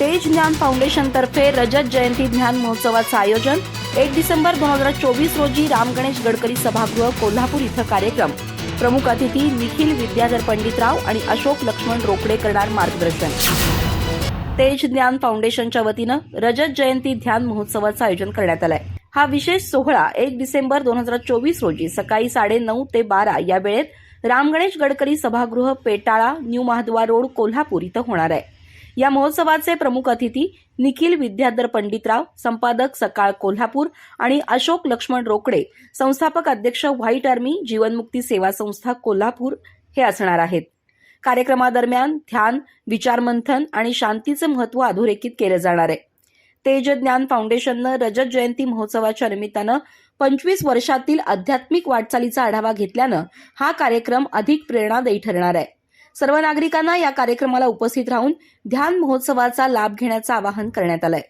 तेज ज्ञान फाउंडेशनतर्फे रजत जयंती ज्ञान महोत्सवाचं आयोजन. एक डिसेंबर दोन हजार चोवीस रोजी राम गणेश गडकरी सभागृह कोल्हापूर इथं कार्यक्रम. प्रमुख अतिथी निखिल विद्याधर पंडितराव आणि अशोक लक्ष्मण रोकडे करणार मार्गदर्शन. तेज ज्ञान फाउंडेशनच्या वतीनं रजत जयंती ध्यान महोत्सवाचं आयोजन करण्यात आलंय. हा विशेष सोहळा एक डिसेंबर दोन हजार चोवीस रोजी सकाळी साडे नऊ ते बारा या वेळेत राम गणेश गडकरी सभागृह पेटाळा न्यू महाद्वार रोड कोल्हापूर इथं होणार आहे. या महोत्सवाचे प्रमुख अतिथी निखिल विद्याधर पंडितराव संपादक सकाळ कोल्हापूर आणि अशोक लक्ष्मण रोकडे संस्थापक अध्यक्ष व्हाईट आर्मी जीवनमुक्ती सेवा संस्था कोल्हापूर हे असणार आहेत. कार्यक्रमादरम्यान ध्यान विचारमंथन आणि शांतीचं महत्त्व अधोरेखित केलं जाणार आहे. तेज ज्ञान फाउंडेशननं रजत जयंती महोत्सवाच्या निमित्तानं पंचवीस वर्षातील आध्यात्मिक वाटचालीचा आढावा घेतल्यानं हा कार्यक्रम अधिक प्रेरणादायी ठरणार आहे. सर्व नागरिकांना या कार्यक्रमाला उपस्थित राहून ध्यान महोत्सवाचा लाभ घेण्याचं आवाहन करण्यात आलंय.